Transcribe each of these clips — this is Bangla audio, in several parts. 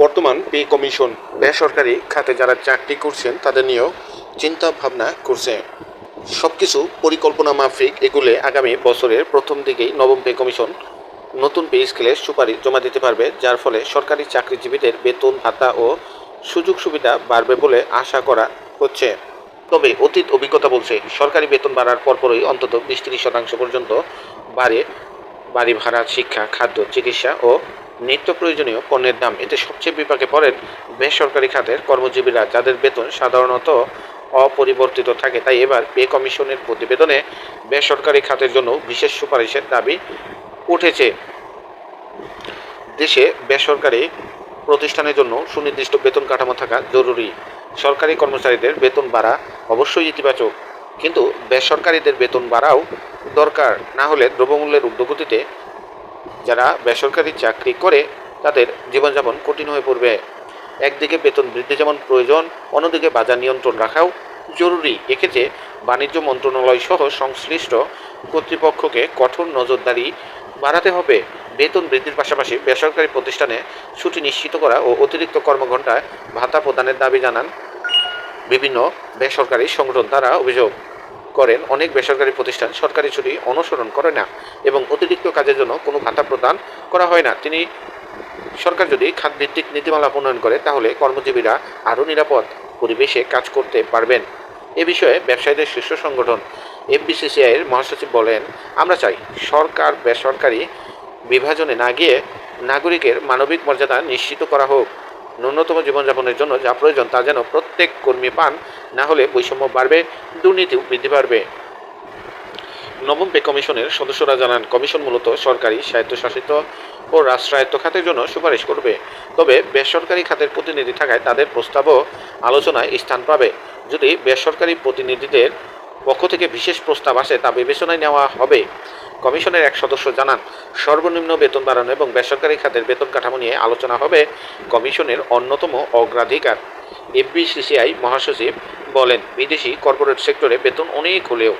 বর্তমান পে কমিশন বেসরকারি খাতে যারা চাকরি করছেন, তাদের নিয়েও চিন্তা ভাবনা করছে। সব কিছু পরিকল্পনা মাফিক, এগুলে আগামী বছরের প্রথম দিকেই নবম পে কমিশন নতুন পে স্কেলের সুপারিশ জমা দিতে পারবে, যার ফলে সরকারি চাকরিজীবীদের বেতন ভাতা ও সুযোগ সুবিধা বাড়বে বলে আশা করা হচ্ছে। তবে অতীত অভিজ্ঞতা বলছে, সরকারি বেতন বাড়ার পরপরই অন্তত বিশ ত্রিশ শতাংশ পর্যন্ত বাড়ে বাড়ি ভাড়া, শিক্ষা, খাদ্য, চিকিৎসা ও নিত্য প্রয়োজনীয় পণ্যের দাম এতে সবচেয়ে বিপাকে পড়েন বেসরকারি খাতের কর্মজীবীরা, যাদের বেতন সাধারণত অপরিবর্তিত থাকে। তাই এবার পে কমিশনের প্রতিবেদনে বেসরকারি খাতের জন্য বিশেষ সুপারিশের দাবি উঠেছে। দেশে বেসরকারি প্রতিষ্ঠানের জন্য সুনির্দিষ্ট বেতন কাঠামো থাকা জরুরি। সরকারি কর্মচারীদের বেতন বাড়া অবশ্যই ইতিবাচক। কিন্তু বেসরকারিদের বেতন বাড়াও দরকার না হলে দ্রব্যমূল্যের ঊর্ধ্বগতিতে যারা বেসরকারি চাকরি করে, তাদের জীবনযাপন কঠিন হয়ে পড়বে। একদিকে বেতন বৃদ্ধি যেমন প্রয়োজন, অন্যদিকে বাজার নিয়ন্ত্রণ রাখাও জরুরি। এক্ষেত্রে বাণিজ্য মন্ত্রণালয় সহ সংশ্লিষ্ট কর্তৃপক্ষকে কঠোর নজরদারি বাড়াতে হবে। বেতন বৃদ্ধির পাশাপাশি বেসরকারি প্রতিষ্ঠানে ছুটি নিশ্চিত করা ও অতিরিক্ত কর্মঘণ্টায় ভাতা প্রদানের দাবি জানান বিভিন্ন বেসরকারি সংগঠন। দ্বারা অভিযোগ করেন, অনেক বেসরকারি প্রতিষ্ঠান সরকারি ছুটি অনুসরণ করে না এবং অতিরিক্ত কাজের জন্য কোনো ভাতা প্রদান করা হয় না। তিনি সরকার যদি খাতভিত্তিক নীতিমালা প্রণয়ন করে, তাহলে কর্মজীবীরা আরও নিরাপদ পরিবেশে কাজ করতে পারবেন। এ বিষয়ে ব্যবসায়ীদের শীর্ষ সংগঠন এফবিসিসিআইয়ের মহাসচিব বলেন, আমরা চাই সরকার বেসরকারি বিভাজনে না গিয়ে নাগরিকের মানবিক মর্যাদা নিশ্চিত করা হোক। ন্যূনতম জীবনযাপনের জন্য যা প্রয়োজন তা যেন প্রত্যেক কর্মী পান, না হলে বৈষম্য বাড়বে, দুর্নীতিও বৃদ্ধি পারবে নবম পে কমিশনের সদস্যরা জানান, কমিশন মূলত সরকারি স্বায়ত্তশাসিত ও রাষ্ট্রায়ত্ত খাতের জন্য সুপারিশ করবে। তবে বেসরকারি খাতের প্রতিনিধি থাকায় তাদের প্রস্তাবও আলোচনায় স্থান পাবে। যদি বেসরকারি প্রতিনিধিদের পক্ষ থেকে বিশেষ প্রস্তাব আসে তা বিবেচনায় নেওয়া হবে। কমিশনের এক সদস্য জানান, সর্বনিম্ন বেতন বাড়ানো এবং বেসরকারি খাতের বেতন কাঠামো নিয়ে আলোচনা হবে কমিশনের অন্যতম অগ্রাধিকার। এফবিসিসিআই মহাসচিব বলেন, বিদেশি কর্পোরেট সেক্টরে বেতন অনেক হলেও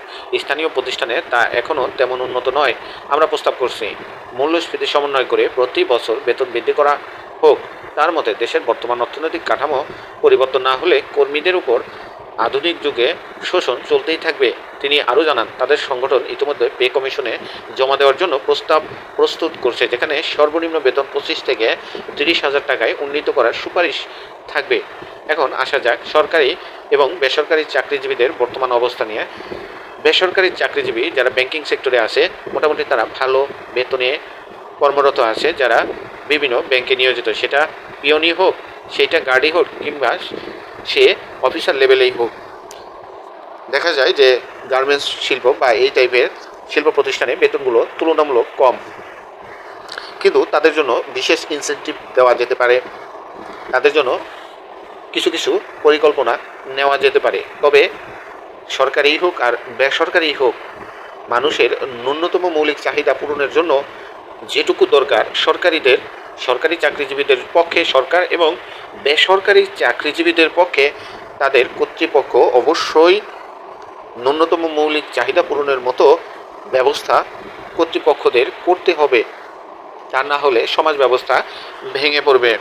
স্থানীয় প্রতিষ্ঠানে তা এখনও তেমন উন্নত নয়। আমরা প্রস্তাব করছি, মূল্যস্ফীতি সমন্বয় করে প্রতি বছর বেতন বৃদ্ধি করা হোক। তার মতে, দেশের বর্তমান অর্থনৈতিক কাঠামো পরিবর্তন না হলে কর্মীদের উপর আধুনিক যুগে শোষণ চলতেই থাকবে। তিনি আরও জানান, তাদের সংগঠন ইতিমধ্যে পে কমিশনে জমা দেওয়ার জন্য প্রস্তাব প্রস্তুত করছে, যেখানে সর্বনিম্ন বেতন পঁচিশ থেকে তিরিশ হাজার টাকায় উন্নীত করার সুপারিশ থাকবে। এখন আসা যাক, সরকারি এবং বেসরকারি চাকরিজীবীদের বর্তমান অবস্থা নিয়ে। বেসরকারি চাকরিজীবী যারা ব্যাংকিং সেক্টরে আছে, মোটামুটি তারা ভালো বেতনে কর্মরত আছে, যারা বিভিন্ন ব্যাংকে নিয়োজিত। সেটা পিওনি হোক, সেটা গাড়ি হোক, কিংবা সে অফিসার লেভেলেই হোক। দেখা যায় যে গার্মেন্টস শিল্প বা এই টাইপের শিল্প প্রতিষ্ঠানে বেতনগুলো তুলনামূলক কম। কিন্তু তাদের জন্য বিশেষ ইনসেন্টিভ দেওয়া যেতে পারে। তাদের জন্য কিছু কিছু পরিকল্পনা নেওয়া যেতে পারে। তবে সরকারি হোক আর বেসরকারি হোক, মানুষের ন্যূনতম মৌলিক চাহিদা পূরণের জন্য যেটুকু দরকার সরকারিদের, সরকারি চাকরিজীবীদের পক্ষে সরকার এবং বেসরকারি চাকরিজীবীদের পক্ষে তাদের কর্তৃপক্ষ অবশ্যই ন্যূনতম মৌলিক চাহিদা পূরণের মতো ব্যবস্থা কর্তৃপক্ষদের করতে হবে। তা না হলে সমাজ ব্যবস্থা ভেঙে পড়বে।